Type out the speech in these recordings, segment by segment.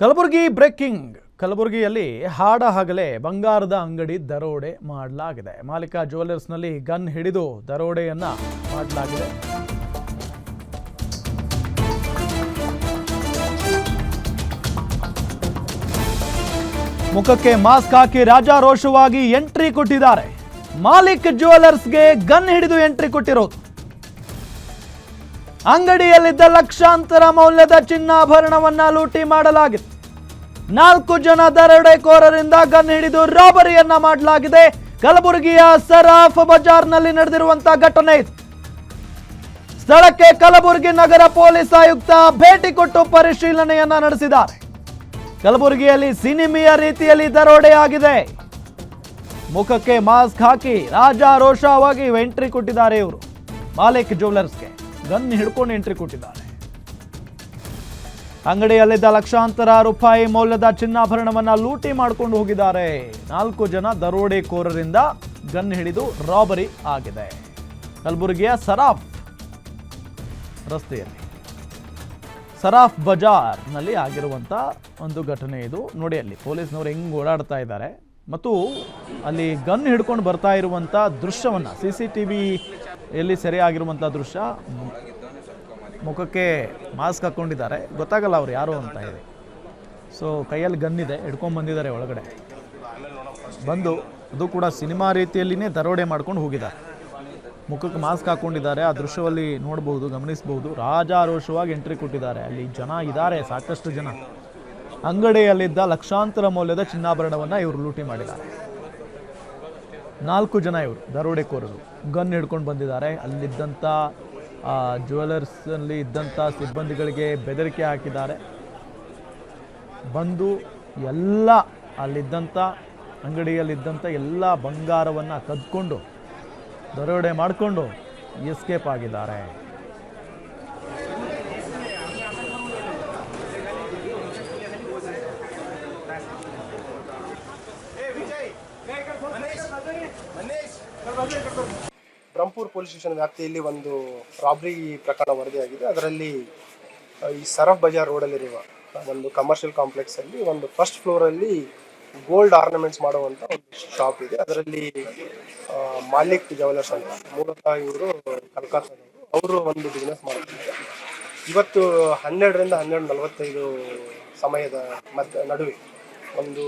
Kalaburagi breaking. ಕಲಬುರಗಿಯಲ್ಲಿ ಹಾಡ ಹಗಲೇ, ಬಂಗಾರದ ಅಂಗಡಿ ದರೋಡೆ ಮಾಡಲಾಗಿದೆ. ಮಾಲೀಕ ಜ್ಯುವೆಲ್ಲರ್ಸ್ನಲ್ಲಿ ಗನ್ ಹಿಡಿದು ದರೋಡೆಯನ್ನ ಮಾಡಲಾಗಿದೆ. ಮುಖಕ್ಕೆ ಮಾಸ್ಕ್ ಹಾಕಿ ರಾಜಾರೋಷವಾಗಿ ಎಂಟ್ರಿ ಕೊಟ್ಟಿದ್ದಾರೆ. ಮಾಲಿಕ್ ಜ್ಯುವೆಲ್ಲರ್ಸ್ಗೆ ಗನ್ ಹಿಡಿದು ಎಂಟ್ರಿ ಕೊಟ್ಟಿರೋದು. ಅಂಗಡಿಯಲ್ಲಿದ್ದ ಲಕ್ಷಾಂತರ ಮೌಲ್ಯದ ಚಿನ್ನಾಭರಣವನ್ನ ಲೂಟಿ ಮಾಡಲಾಗಿದೆ. ನಾಲ್ಕು ಜನ ದರೋಡೆಕೋರರಿಂದ ಗನ್ ಹಿಡಿದು ರಾಬರಿಯನ್ನ ಮಾಡಲಾಗಿದೆ. ಕಲಬುರಗಿಯ ಸರಾಫ್ ಬಜಾರ್ನಲ್ಲಿ ನಡೆದಿರುವಂತಹ ಘಟನೆ ಇದು. ಸ್ಥಳಕ್ಕೆ ಕಲಬುರಗಿ ನಗರ ಪೊಲೀಸ್ ಆಯುಕ್ತ ಭೇಟಿ ಕೊಟ್ಟು ಪರಿಶೀಲನೆಯನ್ನ ನಡೆಸಿದ್ದಾರೆ. ಕಲಬುರಗಿಯಲ್ಲಿ ಸಿನಿಮೆಯ ರೀತಿಯಲ್ಲಿ ದರೋಡೆ ಆಗಿದೆ ಮುಖಕ್ಕೆ ಮಾಸ್ಕ್ ಹಾಕಿ ರಾಜಾರೋಷವಾಗಿ ಎಂಟ್ರಿ ಕೊಟ್ಟಿದ್ದಾರೆ ಇವರು. ಮಾಲಿಕ್ ಜ್ಯುವೆಲ್ಲರ್ಸ್ಗೆ ಗನ್ ಹಿಡ್ಕೊಂಡು ಎಂಟ್ರಿ ಕೊಟ್ಟಿದ್ದಾರೆ ಅಂಗಡಿಯಲ್ಲಿದ್ದ ಲಕ್ಷಾಂತರ ರೂಪಾಯಿ ಮೌಲ್ಯದ ಚಿನ್ನಾಭರಣವನ್ನ ಲೂಟಿ ಮಾಡಿಕೊಂಡು ಹೋಗಿದ್ದಾರೆ. ನಾಲ್ಕು ಜನ ದರೋಡೆಕೋರರಿಂದ ಗನ್ ಹಿಡಿದು ರಾಬರಿ ಆಗಿದೆ. ಕಲಬುರಗಿಯ ಸರಾಫ್ ರಸ್ತೆಯಲ್ಲಿ. ಸರಾಫ್ ಬಜಾರ್ನಲ್ಲಿ ಆಗಿರುವಂಥ ಒಂದು ಘಟನೆ ಇದು. ನೋಡಿ ಅಲ್ಲಿ ಪೊಲೀಸ್ನವರು ಹೆಂಗ್ ಓಡಾಡ್ತಾ ಇದ್ದಾರೆ. ಮತ್ತು ಅಲ್ಲಿ ಗನ್ ಹಿಡ್ಕೊಂಡು ಬರ್ತಾ ಇರುವಂಥ ದೃಶ್ಯವನ್ನು, ಸಿ ಸಿ ಟಿ ವಿಯಲ್ಲಿ ಸೆರೆ ಆಗಿರುವಂಥ ದೃಶ್ಯ, ಮುಖಕ್ಕೆ ಮಾಸ್ಕ್ ಹಾಕ್ಕೊಂಡಿದ್ದಾರೆ ಗೊತ್ತಾಗಲ್ಲ ಅವ್ರು ಯಾರು ಅಂತ ಹೇಳಿ. ಸೊ ಕೈಯಲ್ಲಿ ಗನ್ ಇದೆ, ಹಿಡ್ಕೊಂಡು ಬಂದಿದ್ದಾರೆ ಒಳಗಡೆ. ಬಂದು, ಅದು ಕೂಡ ಸಿನಿಮಾ ರೀತಿಯಲ್ಲಿನೇ ದರೋಡೆ ಮಾಡ್ಕೊಂಡು ಹೋಗಿದ್ದಾರೆ. ಮುಖಕ್ಕೆ ಮಾಸ್ಕ್ ಹಾಕ್ಕೊಂಡಿದ್ದಾರೆ ಆ ದೃಶ್ಯದಲ್ಲಿ ನೋಡ್ಬೋದು ಗಮನಿಸ್ಬೋದು ರಾಜಾರೋಷವಾಗಿ ಎಂಟ್ರಿ ಕೊಟ್ಟಿದ್ದಾರೆ. ಅಲ್ಲಿ ಜನ ಇದ್ದಾರೆ, ಸಾಕಷ್ಟು ಜನ. ಅಂಗಡಿಯಲ್ಲಿದ್ದ ಲಕ್ಷಾಂತರ ಮೌಲ್ಯದ ಚಿನ್ನಾಭರಣವನ್ನು ಇವರು ಲೂಟಿ ಮಾಡಿದ್ದಾರೆ. ನಾಲ್ಕು ಜನ ಇವರು ದರೋಡೆಕೋರರು ಗನ್ ಹಿಡ್ಕೊಂಡು ಬಂದಿದ್ದಾರೆ. ಅಲ್ಲಿದ್ದಂಥ ಜ್ಯುವೆಲರ್ಸಲ್ಲಿ ಇದ್ದಂಥ ಸಿಬ್ಬಂದಿಗಳಿಗೆ ಬೆದರಿಕೆ ಹಾಕಿದ್ದಾರೆ. ಬಂದು ಎಲ್ಲ ಅಲ್ಲಿದ್ದಂಥ ಅಂಗಡಿಯಲ್ಲಿದ್ದಂಥ ಎಲ್ಲ ಬಂಗಾರವನ್ನು ಕದ್ಕೊಂಡು, ದರೋಡೆ ಮಾಡಿಕೊಂಡು ಎಸ್ಕೇಪ್ ಆಗಿದ್ದಾರೆ. ಬ್ರಹ್ಮಪುರ್ ಪೊಲೀಸ್ ಸ್ಟೇಷನ್ ವ್ಯಾಪ್ತಿಯಲ್ಲಿ ಒಂದು ರಾಬ್ರಿ ಪ್ರಕರಣ ವರದಿಯಾಗಿದೆ. ಅದರಲ್ಲಿ ಈ ಸರಫ್ ಬಜಾರ್ ರೋಡಲ್ಲಿರುವ ಒಂದು ಕಮರ್ಷಿಯಲ್ ಕಾಂಪ್ಲೆಕ್ಸ್ ಅಲ್ಲಿ ಒಂದು ಫಸ್ಟ್ ಫ್ಲೋರ್ ಅಲ್ಲಿ ಗೋಲ್ಡ್ ಆರ್ನಮೆಂಟ್ಸ್ ಮಾಡುವಂತ ಒಂದು ಶಾಪ್ ಇದೆ. ಅದರಲ್ಲಿ ಮಾಲಿಕ್ ಜ್ಯುವೆಲರ್ಸ್ ಅಂತ ಮೂಲತಃ ಇವರು ಕಲ್ಕತ್ತಾದವರು. ಅವರು ಒಂದು ಬಿಸ್ನೆಸ್ ಮಾಡ್ತಿದ್ದಾರೆ ಇವತ್ತು ಹನ್ನೆರಡರಿಂದ ಹನ್ನೆರಡು ನಲವತ್ತೈದು ಸಮಯದ ಮಧ್ಯ ನಡುವೆ ಒಂದು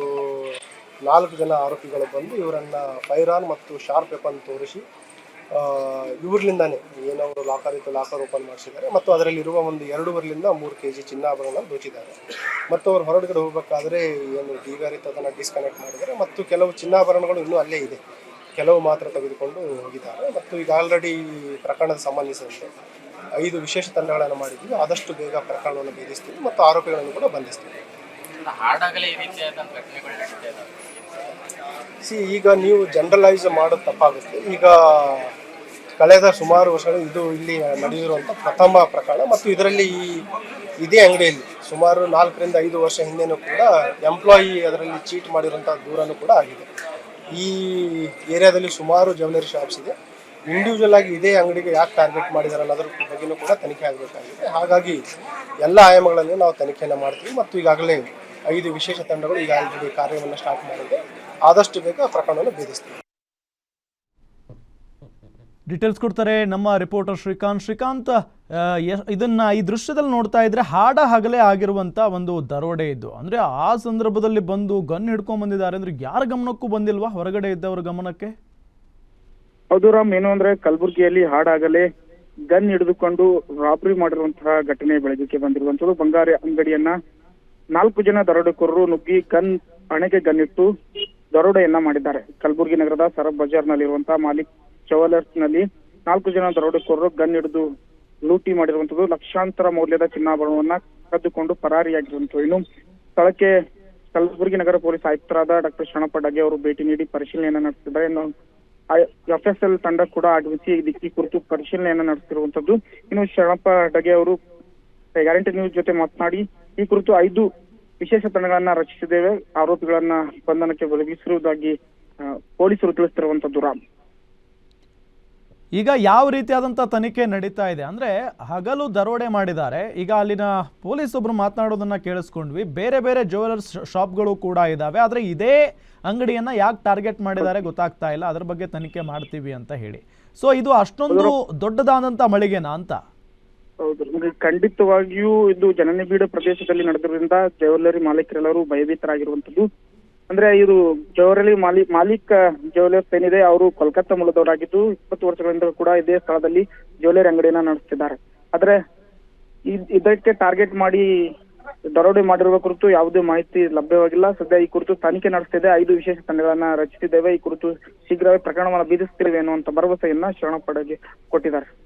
ನಾಲ್ಕು ಜನ ಆರೋಪಿಗಳು ಬಂದು ಇವರನ್ನ ಫೈರಾನ್ ಮತ್ತು ಶಾರ್ಪ್ ವೆಪನ್ ತೋರಿಸಿ ಆ, ಏನೋ ಲಾಕರ್ ಇತ್ತು ಲಾಕರ್ ಓಪನ್ ಮಾಡಿಸಿದ್ದಾರೆ. ಮತ್ತು ಅದರಲ್ಲಿರುವ ಒಂದು ಎರಡೂವರೆಲಿಂದ ಮೂರು ಕೆ ಜಿ ಚಿನ್ನಾಭರಣ ದೋಚಿದ್ದಾರೆ. ಮತ್ತು ಅವರು ಹೊರಗಡೆ ಹೋಗಬೇಕಾದ್ರೆ ಏನು ಇತ್ತು ಅದನ್ನು ಡಿಸ್ಕನೆಕ್ಟ್ ಮಾಡಿದ್ದಾರೆ. ಮತ್ತು ಕೆಲವು ಚಿನ್ನಾಭರಣಗಳು ಇನ್ನೂ ಅಲ್ಲೇ ಇದೆ. ಕೆಲವು ಮಾತ್ರ ತೆಗೆದುಕೊಂಡು ಹೋಗಿದ್ದಾರೆ. ಮತ್ತು ಈಗ ಆಲ್ರೆಡಿ ಪ್ರಕರಣದ ಸಂಬಂಧಿಸಿದಂತೆ ಐದು ವಿಶೇಷ ತಂಡಗಳನ್ನು ಮಾಡಿದ್ದೀವಿ. ಆದಷ್ಟು ಬೇಗ ಪ್ರಕರಣವನ್ನು ಭೇದಿಸ್ತೀವಿ ಮತ್ತು ಆರೋಪಿಗಳನ್ನು ಕೂಡ ಬಂಧಿಸ್ತೀವಿ. ಸಿ ಈಗ ನೀವು ಜನರಲೈಸ್ ಮಾಡೋದು ತಪ್ಪಾಗುತ್ತೆ. ಈಗ ಕಳೆದ ಸುಮಾರು ವರ್ಷಗಳು ಇದು ಇಲ್ಲಿ ನಡೆದಿರುವಂಥ ಪ್ರಥಮ ಪ್ರಕರಣ ಮತ್ತು ಇದರಲ್ಲಿ ಈ ಇದೇ ಅಂಗಡಿಯಲ್ಲಿ ಸುಮಾರು ನಾಲ್ಕರಿಂದ ಐದು ವರ್ಷ ಹಿಂದೆನೂ ಕೂಡ ಎಂಪ್ಲಾಯಿ ಅದರಲ್ಲಿ ಚೀಟ್ ಮಾಡಿರುವಂಥ ದೂರನೂ ಕೂಡ ಆಗಿದೆ. ಈ ಏರಿಯಾದಲ್ಲಿ ಸುಮಾರು ಜ್ಯುವೆಲರಿ ಶಾಪ್ಸ್ ಇದೆ. ಇಂಡಿವಿಜುವಲ್ ಆಗಿ ಇದೇ ಅಂಗಡಿಗೆ ಯಾಕೆ ಟಾರ್ಗೆಟ್ ಮಾಡಿದ್ದಾರೆ ಅದರ ಬಗ್ಗೆಯೂ ಕೂಡ ತನಿಖೆ ಆಗಬೇಕಾಗಿದೆ. ಹಾಗಾಗಿ ಎಲ್ಲ ಆಯಾಮಗಳಲ್ಲಿ ನಾವು ತನಿಖೆಯನ್ನು ಮಾಡ್ತೀವಿ ಮತ್ತು ಈಗಾಗಲೇ ಐದು ವಿಶೇಷ ತಂಡಗಳು ಈಗ ಆಲ್ರೆಡಿ ಕಾರ್ಯವನ್ನು ಸ್ಟಾರ್ಟ್ ಮಾಡಿದೆ. ಆದಷ್ಟು ಬೇಗ ಪ್ರಕರಣವನ್ನು ಭೇದಿಸ್ತೀವಿ ಡೀಟೇಲ್ಸ್ ಕೊಡ್ತಾರೆ ನಮ್ಮ ರಿಪೋರ್ಟರ್ ಶ್ರೀಕಾಂತ್. ಶ್ರೀಕಾಂತ್ ಇದನ್ನ ಈ ದೃಶ್ಯದಲ್ಲಿ ನೋಡ್ತಾ ಇದ್ರೆ ಹಾಡ ಹಗಲೇ ಆಗಿರುವಂತ ಒಂದು ದರೋಡೆ ಇದ್ದು ಅಂದ್ರೆ ಆ ಸಂದರ್ಭದಲ್ಲಿ ಬಂದು ಗನ್ ಹಿಡ್ಕೊಂಡ್ ಬಂದಿದ್ದಾರೆ ಅಂದ್ರೆ ಯಾರ ಗಮನಕ್ಕೂ ಬಂದಿಲ್ವಾ ಹೊರಗಡೆ ಇದ್ದವ್ರ ಗಮನಕ್ಕೆ? ಹೌದು ರಾಮ್ ಏನು ಅಂದ್ರೆ ಕಲಬುರಗಿಯಲ್ಲಿ ಹಾಡಾಗಲೇ ಗನ್ ಹಿಡಿದುಕೊಂಡು ರಾಬರಿ ಮಾಡಿರುವಂತಹ ಘಟನೆ ಬೆಳಗ್ಗೆ ಬಂದಿರುವಂತದ್ದು ಬಂಗಾರ ಅಂಗಡಿಯನ್ನ ನಾಲ್ಕು ಜನ ದರೋಡೆಕೋರರು ನುಗ್ಗಿ ಗನ್ ಹಣೆಗೆ ಗನ್ನಿಟ್ಟು ದರೋಡೆಯನ್ನ ಮಾಡಿದ್ದಾರೆ. ಕಲಬುರಗಿ ನಗರದ ಸರಬ್ ಬಜಾರ್ನಲ್ಲಿರುವಂತಹ ಮಾಲಿಕ್ನಲ್ಲಿ ನಾಲ್ಕು ಜನ ದರೋಡೆಕೋರರು ಗನ್ ಹಿಡಿದು ಲೂಟಿ ಮಾಡಿರುವಂತದ್ದು. ಲಕ್ಷಾಂತರ ಮೌಲ್ಯದ ಚಿನ್ನಾಭರಣವನ್ನ ಕದ್ದುಕೊಂಡು ಪರಾರಿಯಾಗಿರುವಂತದ್ದು. ಇನ್ನು ಸ್ಥಳಕ್ಕೆ ಕಲಬುರಗಿ ನಗರ ಪೊಲೀಸ್ ಆಯುಕ್ತರಾದ ಡಾಕ್ಟರ್ ಶರಣಪ್ಪ ಡಗೆ ಅವರು ಭೇಟಿ ನೀಡಿ ಪರಿಶೀಲನೆಯನ್ನ ನಡೆಸಿದ್ದಾರೆ. ಇನ್ನು ಎಫ್ ಎಸ್ ಎಲ್ ತಂಡ ಕೂಡ ಆಗಮಿಸಿ ಇದಕ್ಕೆ ಕುರಿತು ಪರಿಶೀಲನೆಯನ್ನ ನಡೆಸಿರುವಂತದ್ದು ಇನ್ನು ಶರಣಪ್ಪ ಡಗೆ ಅವರು, ಗ್ಯಾರಂಟಿ ನ್ಯೂಸ್ ಜೊತೆ ಮಾತನಾಡಿ, ಈ ಕುರಿತು ಐದು ವಿಶೇಷ ತಂಡಗಳನ್ನ ರಚಿಸಿದ್ದೇವೆ. ಆರೋಪಿಗಳನ್ನ ಬಂಧನಕ್ಕೆ ಒದಗಿಸಿರುವುದಾಗಿ ಪೊಲೀಸರು ತಿಳಿಸ್ತಿರುವಂತದ್ದು ರಾಮ್. ಈಗ ಯಾವ ರೀತಿಯಾದಂತಹ ತನಿಖೆ ನಡೀತಾ ಇದೆ? ಅಂದ್ರೆ ಹಗಲು ದರೋಡೆ ಮಾಡಿದ್ದಾರೆ. ಈಗ ಅಲ್ಲಿನ ಪೊಲೀಸ್ ಒಬ್ರು ಮಾತನಾಡೋದನ್ನ ಕೇಳಿಸ್ಕೊಂಡ್ವಿ. ಬೇರೆ ಬೇರೆ ಜ್ಯುವೆಲರ್ಸ್ ಶಾಪ್ಗಳು ಕೂಡ ಇದ್ದಾವೆ ಆದರೆ ಇದೇ ಅಂಗಡಿಯನ್ನ ಯಾಕೆ ಟಾರ್ಗೆಟ್ ಮಾಡಿದ್ದಾರೆ ಗೊತ್ತಾಗ್ತಾ ಇಲ್ಲ. ಅದ್ರ ಬಗ್ಗೆ ತನಿಖೆ ಮಾಡ್ತೀವಿ ಅಂತ ಹೇಳಿ. ಸೊ ಇದು ಅಷ್ಟೊಂದು ದೊಡ್ಡದಾದಂತ ಮಳಿಗೆನಾ ಅಂತ? ಹೌದು. ಖಂಡಿತವಾಗಿಯೂ ಇದು ಜನನಿಬಿಡ ಪ್ರದೇಶದಲ್ಲಿ ನಡೆದಿರುವುದರಿಂದ ಜ್ಯುವೆಲ್ಲರಿ ಮಾಲೀಕರೆಲ್ಲರೂ ಭಯಭೀತರಾಗಿರುವಂತದ್ದು ಅಂದ್ರೆ ಇದು ಜ್ಯುವೆಲ್ಲರಿ ಮಾಲಿ, ಮಾಲೀಕ ಜ್ಯುವೆಲ್ಲರ್ಸ್ ಏನಿದೆ ಅವರು ಕೋಲ್ಕತ್ತಾ ಮೂಲದವರಾಗಿದ್ದು, ಇಪ್ಪತ್ತು ವರ್ಷಗಳಿಂದ ಕೂಡ ಇದೇ ಸ್ಥಳದಲ್ಲಿ ಜ್ಯುವೆಲ್ಲರಿ ಅಂಗಡಿಯನ್ನ ನಡೆಸ್ತಿದ್ದಾರೆ. ಆದ್ರೆ ಇದ್- ಇದಕ್ಕೆ ಟಾರ್ಗೆಟ್ ಮಾಡಿ ದರೋಡೆ ಮಾಡಿರುವ ಕುರಿತು ಯಾವುದೇ ಮಾಹಿತಿ ಲಭ್ಯವಾಗಿಲ್ಲ. ಸದ್ಯ ಈ ಕುರಿತು ತನಿಖೆ ನಡೆಸ್ತಿದೆ. ಐದು ವಿಶೇಷ ತಂಡಗಳನ್ನ ರಚಿಸಿದ್ದೇವೆ. ಈ ಕುರಿತು ಶೀಘ್ರವೇ ಪ್ರಕರಣವನ್ನು ಬೀದಿಸ್ತಿದ್ದೇವೆ ಅನ್ನುವಂತ ಭರವಸೆಯನ್ನ ಶರಣಪಡೆಗೆ ಕೊಟ್ಟಿದ್ದಾರೆ.